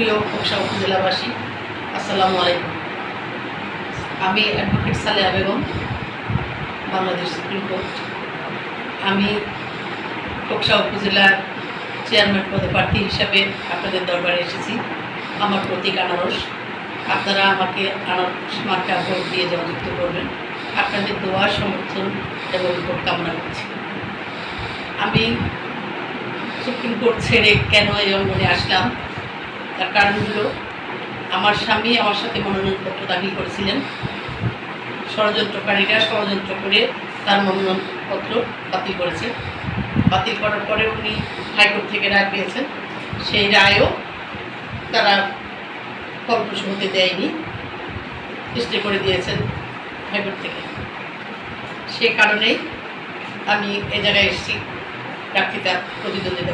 প্রিয় কোকসা উপজেলাবাসী আসসালামু আলাইকুম। আমি advocate Saleha Begum, Bangladesh supreme court আমি কোকসা উপজেলার চেয়ারম্যান পদে প্রার্থী হিসাবে আপনাদের দরবারে এসেছি। আমার প্রতীক আনারস। আপনারা আমাকে আনারস মার্কা ভোট দিয়ে জয়যুক্ত করবেন। আপনাদের দোয়া, সমর্থন এবং ভোট কামনা করছি। আমি সুপ্রিম কোর্ট ছেড়ে কেন এই অঙ্গনে আসলাম? তার কারণ হলো আমার স্বামী আমার সাথে মনোনয়নপত্র দাখিল করেছিলেন। ষড়যন্ত্রকারীরা ষড়যন্ত্র করে তার মনোনয়নপত্র বাতিল করেছে। বাতিল করার পরে উনি হাইকোর্ট থেকে রায় পেয়েছেন। সেই রায়ও তারা ফলপ্রসূ হতে দেয়নি স্টে করে দিয়েছেন হাইকোর্ট থেকে। সে কারণেই আমি এ জায়গায় এসেছি। প্রার্থিতা প্রতিদ্বন্দ্বিতা